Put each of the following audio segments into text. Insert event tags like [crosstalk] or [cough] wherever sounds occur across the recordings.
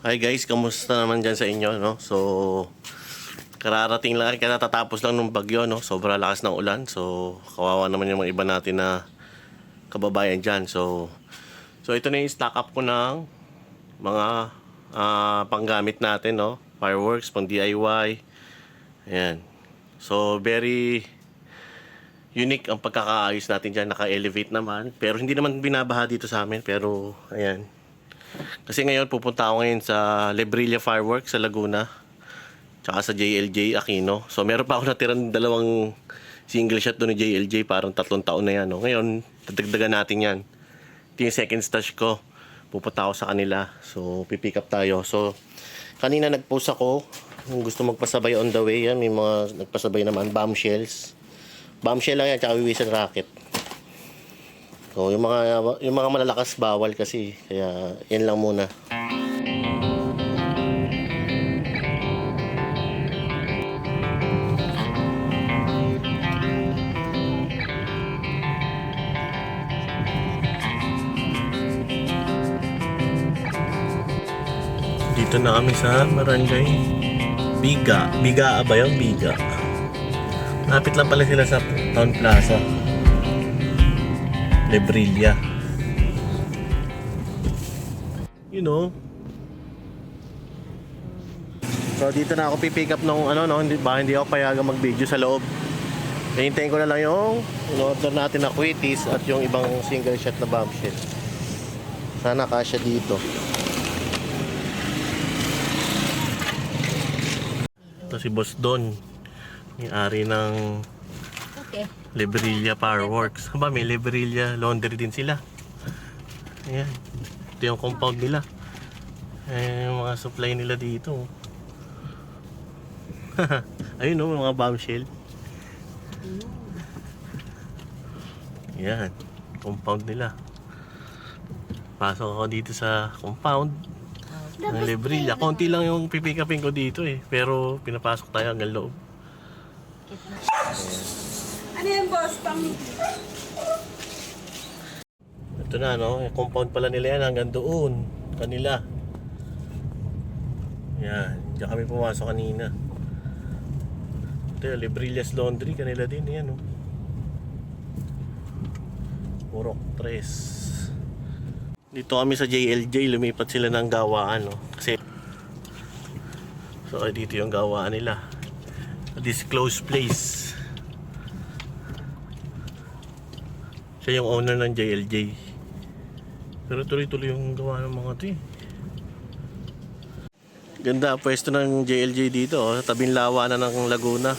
Hi guys, kamusta naman dyan sa inyo, no? So, kararating lang, katatapos lang ng bagyo, no? Sobra lakas ng ulan. So, kawawa naman yung mga iba natin na kababayan dyan. So, so ito na yung stock up ko ng mga ah, panggamit natin, no? Fireworks, pang DIY. Ayan. So, very unique ang pagkakaayos natin dyan. Naka-elevate naman. Pero hindi naman binabaha dito sa amin. Pero, ayan. Kasi ngayon pupunta ako ngayon sa Lebrilla Fireworks sa Laguna. Tsaka sa JLJ Aquino. So meron pa ako natirang dalawang single shot doon ni JLJ. Parang tatlong taon na yan. No? Ngayon, dadagdagan natin yan. Ito yung second stash ko. Pupunta ako sa kanila. So pipick up tayo. So kanina nag-post ako. Kung gusto magpasabay on the way yan. May mga nagpasabay naman. Bombshells. Bombshell lang yan. Tsaka wiwisan rocket. So, yung mga yung mga malalakas bawal kasi kaya yan lang muna. Dito na kami sa Barangay Biga. Biga ba yun? Biga. Lapit lang pala sila sa Town Plaza. Lebrilla. You know. So dito na ako pipick up nung ano no, hindi ba hindi ako payagang mag-video sa loob. Hintayin ko na lang yung in-order natin na quitties at yung ibang single shot na bombshell. Sana kasya dito. Ito si Boss Don. Yung ari ng Okay. Lebrilla Fireworks. Aba, may Lebrilla laundry din sila. Ayan. Ito yung compound nila. Eh, yung mga supply nila dito. [laughs] Ayun no, mga bombshell. Ayan. Compound nila. Pasok ako dito sa compound ng Lebrilla. Konti lang yung pipick upin ko dito eh. Pero pinapasok tayo hanggang loob. Ano yan, boss? Pang... Ito na, no? Compound pala nila yan hanggang doon. Kanila. Yan. Diyan kami pumasok kanina. Ito Librillas Laundry. Kanila din. Yan, no? Purok 3. Dito kami sa JLJ. Lumipat sila ng gawaan, no? Kasi... So, dito yung gawaan nila. This closed place. Siya yung owner ng JLJ. Pero tuloy-tuloy yung gawa ng mga to eh. Ganda pwesto ng JLJ dito, oh, sa tabing lawa na ng Laguna.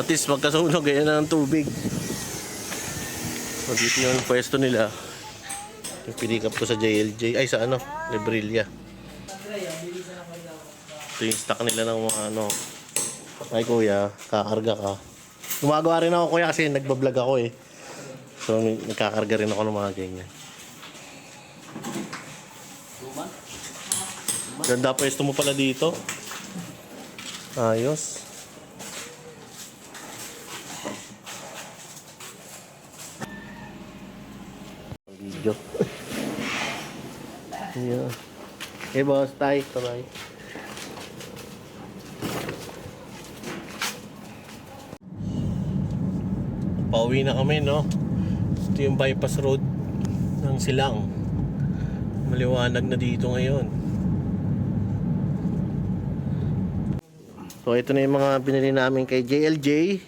At least magkasunog ganyan na ng tubig. So dito yung pwesto nila. Yung pinikap ko sa JLJ, ay sa ano, Lebrilla. Ito yung stock nila ng mga ano. Ay kuya, kakarga ka. Gumagawa rin ako kuya kasi nagbablog ako eh. So nagkakarga rin ako ng mga ganyan. Ganda pwesto mo pala dito. Ayos. Video. yeah. Hey boss, tay, tabay. Pauwi na kami, no? Ito yung bypass road ng Silang. Maliwanag na dito ngayon. So ito na yung mga binili namin kay JLJ.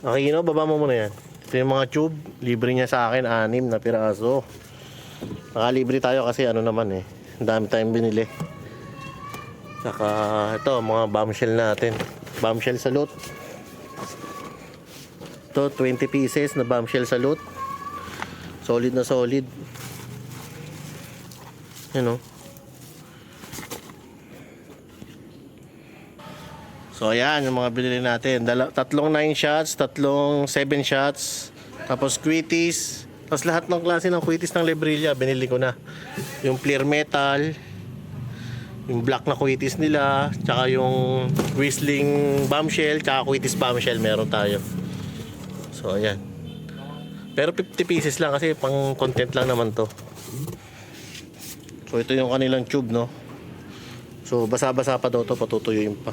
Okay, no? Baba mo muna yan. Ito yung mga tube. Libre niya sa akin, anim na piraso. Nakalibre tayo kasi ano naman eh. Ang dami tayong binili. Saka ito, mga bombshell natin. Bombshell salute. Ito, 20 pieces na bombshell salute. Solid na solid. Yan o. So ayan yung mga binili natin. Dala, tatlong 9 shots, tatlong 7 shots, tapos quitties, tapos lahat ng klase ng quitties ng Lebrilla binili ko na. Yung clear metal, yung black na quitties nila, tsaka yung whistling bombshell, tsaka quitties bombshell meron tayo. So ayan. Pero 50 pieces lang kasi pang content lang naman to. So ito yung kanilang tube, no? So basa-basa pa daw to, patutuyuin pa.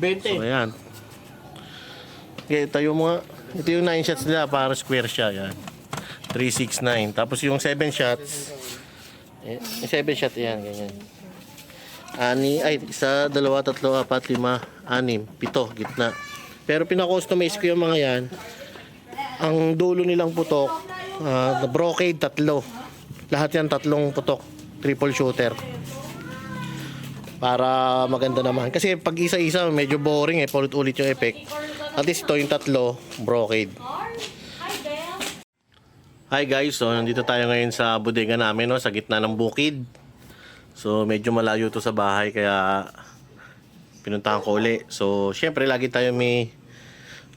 20. So ayan. Okay, yung mga, ito yung 9 shots nila para square siya, yan. 369. Tapos yung 7 shots, eh, yung 7 shot yan, ganyan. Ani, ay, isa, dalawa, tatlo, apat, lima, anim, pito, gitna. Pero pinakustomize ko yung mga yan. Ang dulo nilang putok, the brocade, tatlo. Lahat yan, tatlong putok. Triple shooter. Para maganda naman. Kasi pag isa-isa, medyo boring eh. Paulit-ulit yung effect. At least ito yung tatlo, brocade. Hi guys, so nandito tayo ngayon sa bodega namin, no, sa gitna ng bukid. So medyo malayo to sa bahay kaya pinuntahan ko uli. So syempre lagi tayo may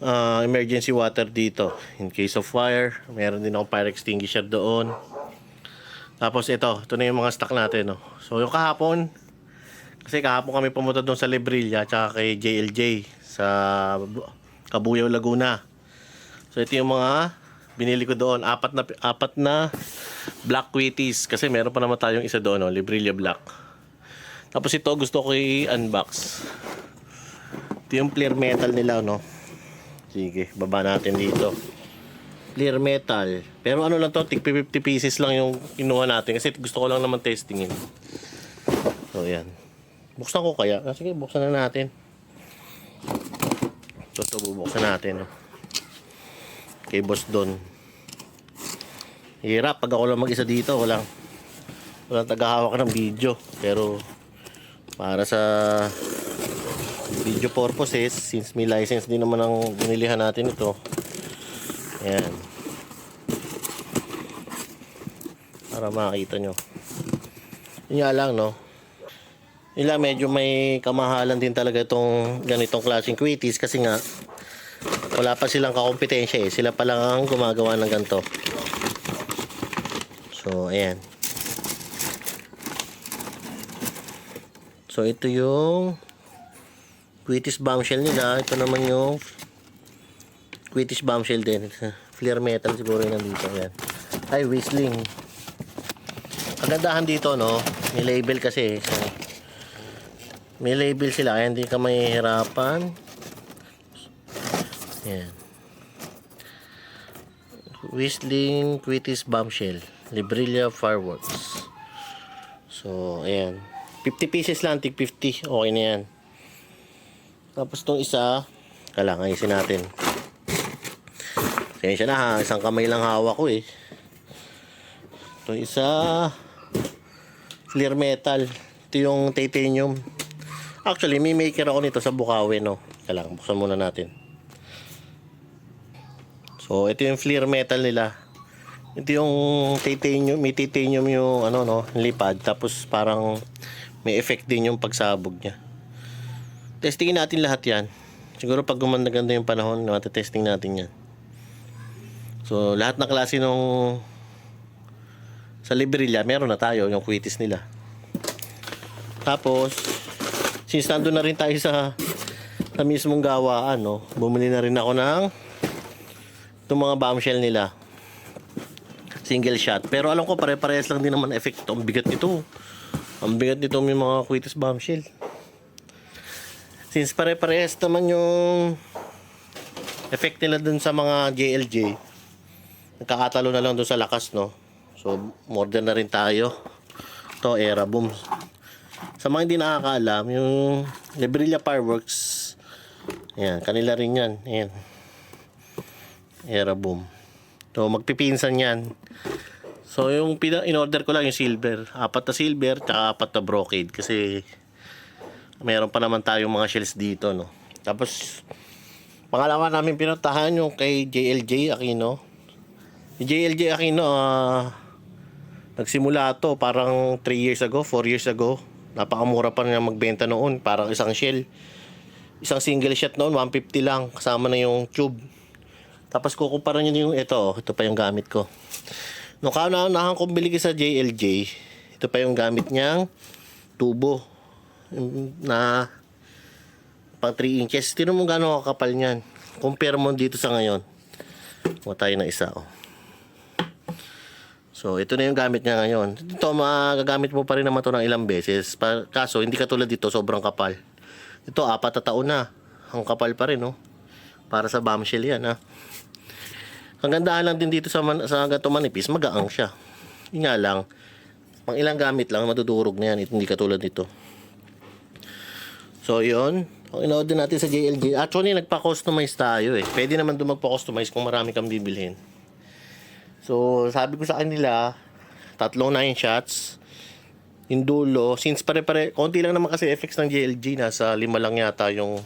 ah, emergency water dito in case of fire. Meron din ako fire extinguisher doon. Tapos ito, ito na yung mga stock natin. No? So yung kahapon, kasi kahapon kami pumunta doon sa Librilla tsaka kay JLJ sa Kabuyaw, Laguna. So ito yung mga binili ko doon. Apat na, apat na black quitties. Kasi meron pa naman tayong isa doon, no? Librilla Black. Tapos ito gusto ko i-unbox. Ito yung clear metal nila, no? Sige, baba natin dito. Clear metal. Pero ano lang to, tig 50 pieces lang yung kinuha natin. Kasi gusto ko lang naman testingin. So, yan. Buksan ko kaya? Ah, sige, buksan na natin. Ito, ito bubuksan natin. No? Kay Boss Don. Hirap pag ako lang mag-isa dito. Walang, walang tagahawak ng video. Pero, para sa video purposes, since may license din naman ang binilihan natin ito. Ayan. Para makita nyo. Yun lang, no? Yun medyo may kamahalan din talaga itong ganitong klaseng quitties kasi nga wala pa silang kakompetensya eh. Sila pa lang ang gumagawa ng ganito. So, ayan. So, ito yung Quittis bombshell nila. Ito naman yung Quittis bombshell din. [laughs] Flare metal siguro yung nandito. Ayan. Ay, whistling. Kagandahan dito, no? May label kasi. So, may label sila. Kaya hindi ka mahihirapan. Ayan. Whistling Quittis bombshell. Librilla fireworks. So, ayan. 50 pieces lang, tig 50. Okay na yan. Tapos itong isa, kailangan ayusin natin. Kaya na ha, isang kamay lang hawak ko eh. Itong isa, clear metal. Ito yung titanium. Actually, may maker ako nito sa Bukawi, no? Kailangan, buksan muna natin. So, ito yung clear metal nila. Ito yung titanium, may titanium yung ano no, lipad tapos parang may effect din yung pagsabog niya. Testingin natin lahat 'yan. Siguro pag gumanda-ganda yung panahon, testing natin 'yan. So, lahat ng klase nung sa Librilla, meron na tayo yung quitties nila. Tapos, since nandun na rin tayo sa sa mismong gawaan, no, bumili na rin ako ng itong mga bombshell nila single shot. Pero alam ko pare-parehas lang din naman effect. Ang bigat nito. Ang bigat nito may mga Quitus bombshell. Since pare-parehas naman yung effect nila dun sa mga JLJ, nagkakatalo na lang dun sa lakas, no? So, more than na rin tayo. To Era Boom. Sa mga hindi nakakaalam, yung Librilla Fireworks, ayan, kanila rin yan. Ayan. Era Boom. So, magpipinsan yan. So, yung in-order ko lang yung silver. Apat na silver, tsaka apat na brocade. Kasi, meron pa naman tayong mga shells dito, no. Tapos, pangalawa namin pinuntahan yung kay JLJ Aquino. Si JLJ Aquino, ah, nagsimula to parang 3 years ago, 4 years ago. Napakamura pa niya magbenta noon, parang isang shell. Isang single shot noon, 150 lang, kasama na yung tube. Tapos kukumpara nyo yung ito, oh, ito pa yung gamit ko. Nung kauna-unahan kong bili sa JLJ, ito pa yung gamit niyang tubo yung na pang 3 inches. Tinan mo gano'ng kakapal niyan. Compare mo dito sa ngayon. Kuha tayo ng isa, oh. So, ito na yung gamit niya ngayon. Ito, magagamit mo pa rin naman to ng ilang beses. Pa, kaso, hindi katulad dito, sobrang kapal. Ito, apat na taon na. Ang kapal pa rin, no? Para sa bombshell yan, ha? Ang gandahan lang din dito sa, man, sa gato manipis, magaang siya. Yun nga lang, pang ilang gamit lang, madudurog na yan. Hindi katulad nito. So, yun. Ang in-order natin sa JLG. Actually, nagpa-customize tayo eh. Pwede naman doon magpa-customize kung marami kang bibilhin. So, sabi ko sa kanila, tatlong 9 shots. Yung dulo, since pare-pare, konti lang naman kasi effects ng JLG, nasa lima lang yata yung,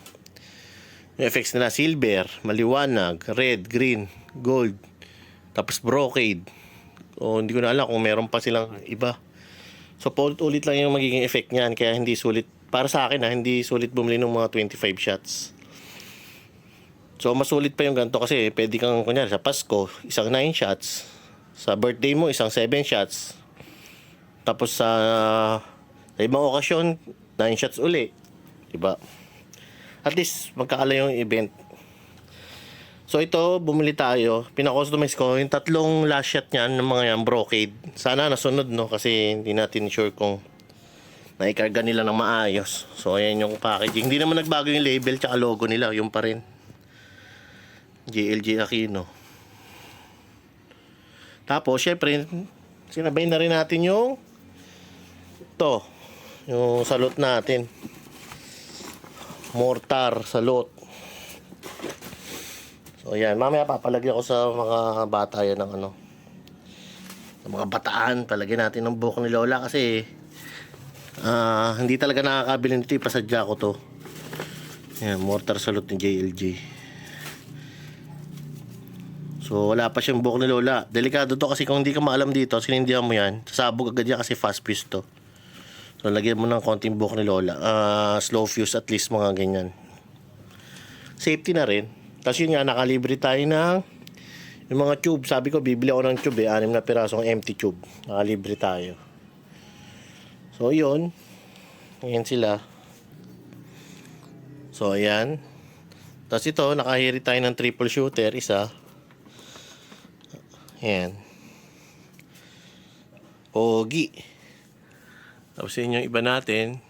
yung effects nila. Silver, maliwanag, red, green, gold, tapos brocade. O hindi ko na alam kung meron pa silang iba. So, paulit-ulit lang yung magiging effect niyan, kaya hindi sulit, para sa akin ha, hindi sulit bumili ng mga 25 shots. So, masulit pa yung ganito kasi pwede kang, kunyari, sa Pasko, isang 9 shots. Sa birthday mo, isang 7 shots. Tapos sa, sa ibang okasyon, 9 shots uli. Diba? At least, magkaala yung event. So, ito, bumili tayo. Pinakustomize ko yung tatlong last shot niyan ng mga yan, brocade. Sana nasunod, no? Kasi hindi natin sure kung naikarga nila ng maayos. So, ayan yung packaging. Hindi naman nagbago yung label tsaka logo nila. Yung pa rin. JLG Aquino. Tapos, syempre, sinabay na rin natin yung to yung salot natin. Mortar, salot. So, yan. Mamaya papalagyan ko sa mga bata yan ng ano. Sa mga bataan, palagyan natin ng buhok ni Lola kasi ah hindi talaga nakakabili nito. Ipasadya ko to. Yan, mortar salot ni JLG. So, wala pa siyang buhok ni Lola. Delikado to kasi kung hindi ka maalam dito, sinindihan mo yan, sasabog agad yan kasi fast fuse to. So, lagyan mo ng konting buhok ni Lola. Ah, slow fuse at least mga ganyan. Safety na rin. Tapos yun nga, nakalibre tayo ng yung mga tube. Sabi ko, bibili ako ng tube eh. Anim na pirasong empty tube. Nakalibre tayo. So, yun. Ayan sila. So, ayan. Tapos ito, nakahiri tayo ng triple shooter. Isa. Ayan. Pogi. Tapos yun yung iba natin.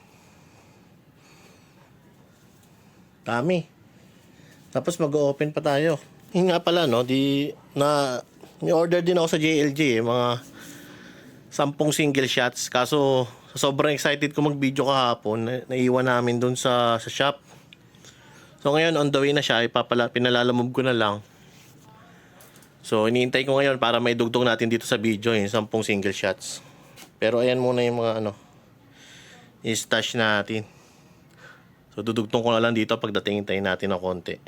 Dami. Tapos mag-open pa tayo. Yun nga pala, no? Di, na, may order din ako sa JLG, eh, mga sampung single shots. Kaso, sobrang excited ko mag-video kahapon. Na, naiwan namin dun sa, sa shop. So ngayon, on the way na siya. Ipapala, pinalalamove ko na lang. So, iniintay ko ngayon para may dugtong natin dito sa video yung sampung single shots. Pero ayan muna yung mga ano, i-stash natin. So, dudugtong ko na lang dito pagdating hintayin natin ng konti.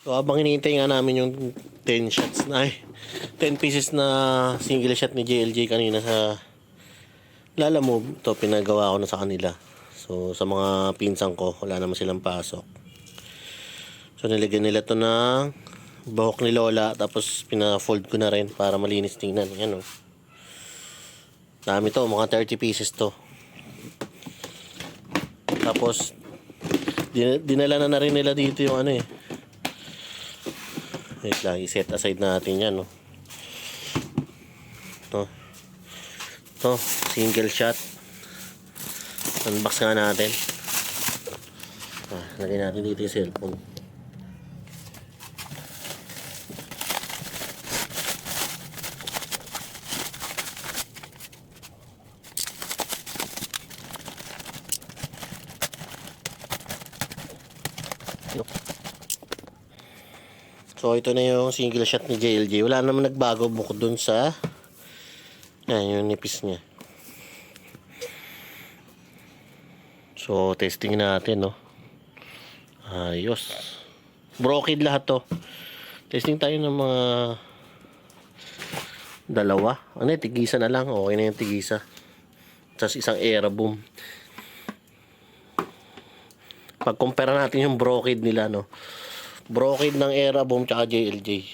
So, habang hinihintay nga namin yung 10 shots na, ay, 10 pieces na single shot ni JLJ kanina sa Lala Move, ito pinagawa ko na sa kanila. So, sa mga pinsang ko, wala naman silang pasok. So, nilagyan nila to ng bahok ni Lola, tapos pina-fold ko na rin para malinis tingnan. Yan o. Dami to, mga 30 pieces to. Tapos, din- dinala na na rin nila dito yung ano eh. Wait lang, i-set aside natin yan, no. To. To, single shot. Unbox nga natin. Ah, lagay natin dito yung cellphone. So, ito na yung single shot ni JLJ. Wala naman nagbago bukod dun sa yan, yung nipis niya. So, testing natin, no. Ayos. Brokid lahat to. Testing tayo ng mga dalawa. Ano eh, tigisa na lang. Okay na yung tigisa. Tapos isang era boom. Pag-compare natin yung brokid nila, no. Brokid ng era boom tsaka JLJ.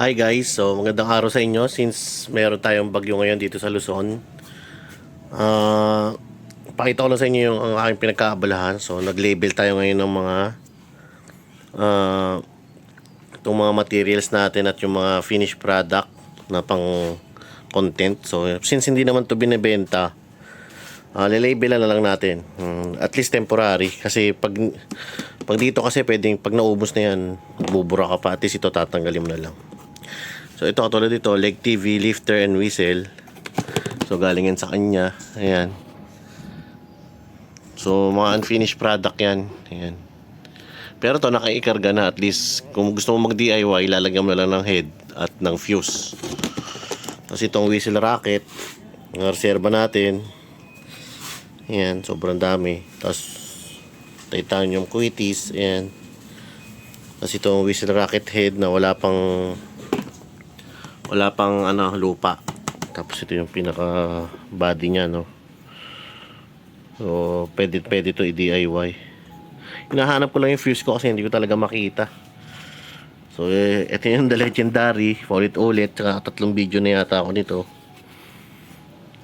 Hi guys, so magandang araw sa inyo since meron tayong bagyo ngayon dito sa Luzon. Ah, pakita ko lang sa inyo yung ang aking pinagkaabalahan. So nag-label tayo ngayon ng mga ah itong mga materials natin at yung mga finished product na pang content. So, since hindi naman to binebenta, uh, lilabel na lang natin. Hmm, at least temporary. Kasi pag, pag dito kasi pwedeng, pag naubos na yan, bubura ka pa. At least ito tatanggalin mo na lang. So, ito katulad dito, leg TV, lifter, and whistle. So, galing yan sa kanya. Ayan. So, mga unfinished product yan. Ayan. Pero to nakaikarga na at least kung gusto mo mag-DIY, lalagyan mo na lang ng head at ng fuse. Tapos itong whistle racket, ang reserva natin. Ayan, sobrang dami. Tapos titanium quitties, ayan. Tapos itong whistle racket head na wala pang wala pang ano lupa. Tapos ito yung pinaka body niya, no. So, pwede, pwede to i-DIY. Hinahanap ko lang yung fuse ko kasi hindi ko talaga makita. So, eh, ito yung The Legendary. Ulit-ulit. Tsaka tatlong video na yata ako nito.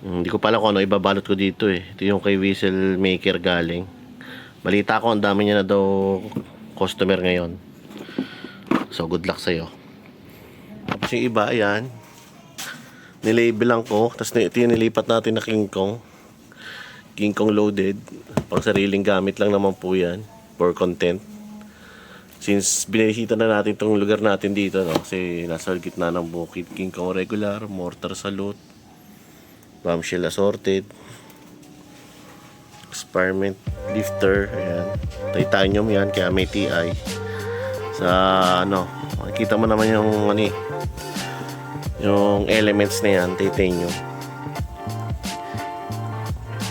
Hmm, Hindi ko pala kung ano ibabalot ko dito eh. Ito yung kay Whistle Maker galing. Balita ko, ang dami niya na daw customer ngayon. So, good luck sa'yo. Tapos yung iba, ayan. Nilabel lang ko. Tapos ito yung nilipat natin na King Kong. King Kong loaded. Pang sariling gamit lang naman po yan. For content. Since binisita na natin itong lugar natin dito, no? kasi nasa gitna ng bukid, King Kong regular, mortar salute, bombshell assorted, experiment lifter, ayan. Titanium yan, kaya may TI. Sa ano, makikita mo naman yung ano eh, yung elements na yan, titanium.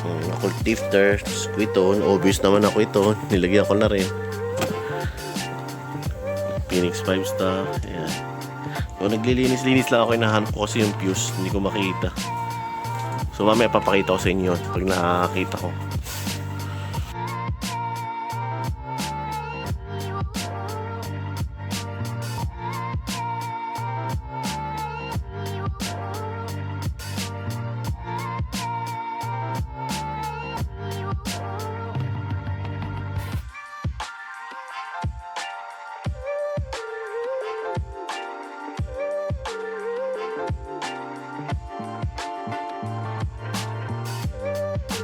Hmm, ako lifter, squiton, obvious naman ako ito, nilagyan ko na rin. Phoenix 5 star. Ayan. So, naglilinis-linis lang ako. Hinahanap ko kasi yung fuse. Hindi ko makita. So, mamaya papakita ko sa inyo pag nakakita ko.